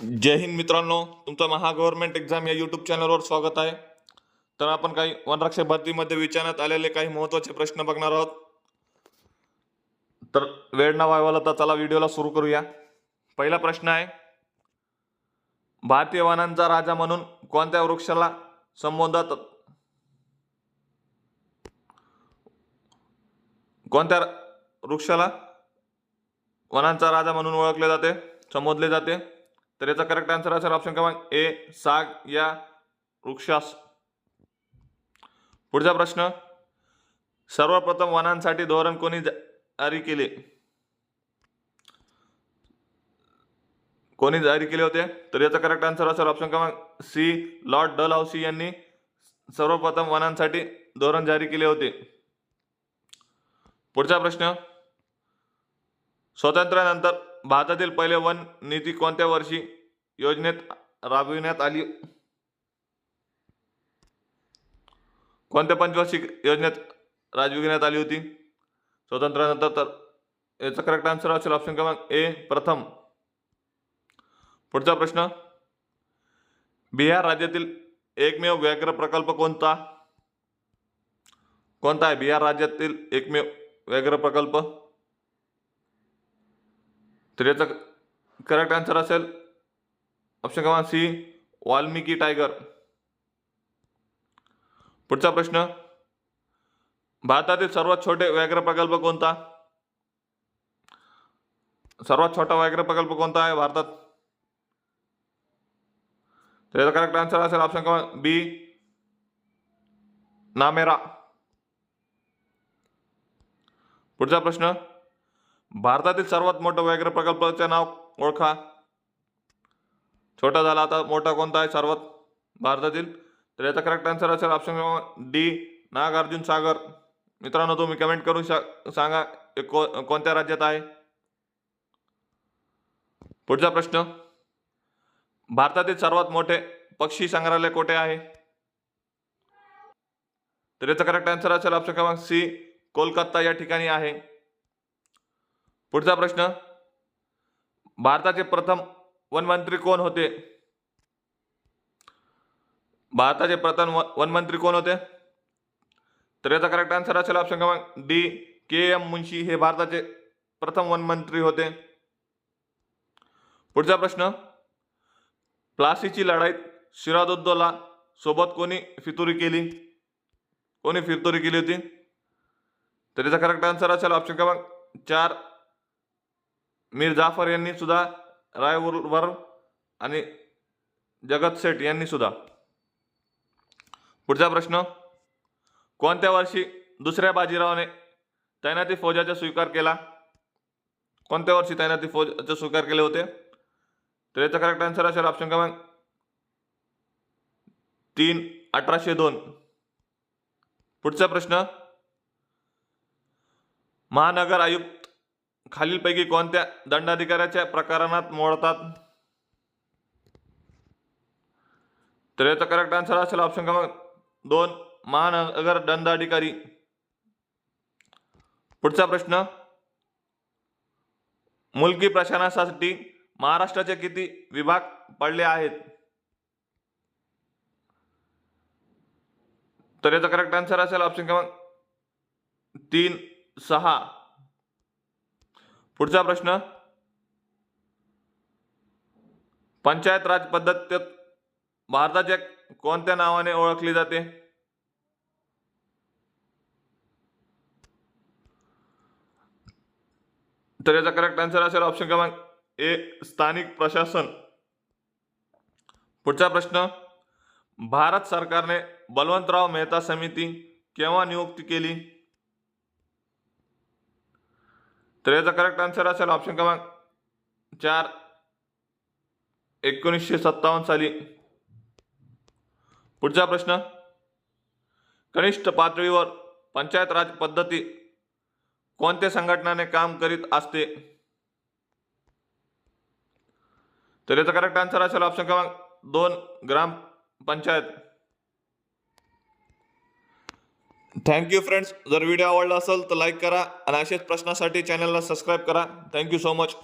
जय हिंद मित्रांनो तुमचं Maha government exam या यूट्यूब चॅनलवर स्वागत आहे. तर आपण काही वनरक्षक भरतीमध्ये विचारण्यात आलेले काही महत्त्वाचे प्रश्न बघणार आहोत. तर वेळ न वायवाला तर चला व्हिडिओला सुरू करूया. पहिला प्रश्न आहे भारतीय वनांचा राजा म्हणून कोणत्या वृक्षाला संबोधतात? कोणत्या वृक्षाला वनांचा राजा म्हणून ओळखले जाते संबोधले जाते? तर याचा करेक्ट आन्सर असेल ऑप्शन क्रमांक ए साग या वृक्षास. पुढचा प्रश्न सर्वप्रथम वनांसाठी धोरण कोणी जारी केले? कोणी जारी केले होते? तर याचा करेक्ट आन्सर असेल ऑप्शन क्रमांक सी लॉर्ड डल हाऊसी यांनी सर्वप्रथम वनांसाठी धोरण जारी केले होते. पुढचा प्रश्न स्वातंत्र्यानंतर भारतातील पहिले वन नीती कोणत्या वर्षी योजनेत राबविण्यात आली? कोणत्या पंचवार्षिक योजनेत राबविण्यात आली होती? स्वातंत्र्यानंतर तर याचा करेक्ट आन्सर असेल ऑप्शन क्रमांक ए प्रथम. पुढचा प्रश्न. बिहार राज्यातील एकमेव व्याघ्र प्रकल्प कोणता? कोणता आहे? बिहार राज्यातील एकमेव व्याघ्र प्रकल्प? तर याचा करेक्ट आन्सर असेल ऑप्शन क्रमांक सी वाल्मिकी टायगर पुढचा प्रश्न भारतातील सर्वात छोटे व्याघ्र प्रकल्प कोणता? सर्वात छोटा व्याघ्र प्रकल्प कोणता आहे भारतात? तर याचा करेक्ट आन्सर असेल ऑप्शन क्रमांक बी नामेरा. पुढचा प्रश्न भारतातील सर्वात मोठं व्याघ्र प्रकल्पाचे नाव ओळखा. छोटा झाला आता मोठा कोणता आहे? सर्वात भारतातील. तर याचा करेक्ट आन्सर असेल ऑप्शन डी नागार्जुन सागर. मित्रांनो तुम्ही कमेंट करून शा- सांगा को कोणत्या राज्यात आहे? पुढचा प्रश्न. भारतातील सर्वात मोठे पक्षी संग्रहालय कोठे आहे? तर याचा करेक्ट आन्सर असेल ऑप्शन क्रमांक सी कोलकाता या ठिकाणी आहे. पुढचा प्रश्न. भारताचे प्रथम वनमंत्री कोण होते? भारताचे प्रथम व- वनमंत्री कोण होते? तर याचा करेक्ट आन्सर असेल ऑप्शन क्रमांक डी के. एम. मुन्शी हे भारताचे प्रथम वनमंत्री होते. पुढचा प्रश्न. प्लासीची लढाईत सिराजुद्दौला सोबत कोणी फितुरी केली? कोणी फिरतुरी केली होती? तर याचा करेक्ट आन्सर असेल ऑप्शन क्रमांक चार. मीर जाफर यांनी सुद्धा रायवर आणि जगत सेठ यांनी सुद्धा. पुढचा प्रश्न कोणत्या वर्षी दुसऱ्या बाजीरावाने तैनाती फौजाचा स्वीकार केला? कोणत्या वर्षी तैनाती फौजाचा स्वीकार केले होते? तर याचा करेक्ट आन्सर असेल ऑप्शन क्रमांक तीन अठराशे दोन. पुढचा प्रश्न महानगर आयुक्त खालीलपैकी कोणत्या दंडाधिकाऱ्याच्या प्रकरणात मोडतात? तर याचा करेक्ट आन्सर असेल ऑप्शन क्रमांक दोन महानगर दंडाधिकारी. पुढचा प्रश्न मुलगी प्रशासनासाठी महाराष्ट्राचे किती विभाग पडले आहेत? तर याचा करेक्ट आन्सर असेल ऑप्शन क्रमांक तीन सहा. पुढचा प्रश्न. पंचायत राज पद्धत भारताच्या कोणत्या नावाने ओळखली जाते? तर याचा करेक्ट आन्सर असेल ऑप्शन क्रमांक ए स्थानिक प्रशासन. पुढचा प्रश्न भारत सरकारने बलवंतराव मेहता समिती केव्हा नियुक्ती केली? तर याचा करेक्ट आन्सर असेल ऑप्शन क्रमांक चार. एकोणीसशे सत्तावन्न साली. पुढचा प्रश्न. कनिष्ठ पातळीवर पंचायत राज पद्धती कोणत्या संघटनाने काम करीत असते? तर याचा करेक्ट आन्सर असेल ऑप्शन क्रमांक दोन gram panchayat. Thank you friends जर व्हिडिओ आवडला असेल तर लाईक करा. आणि असेच प्रश्नासाठी चॅनलला सबस्क्राईब करा. Thank you so much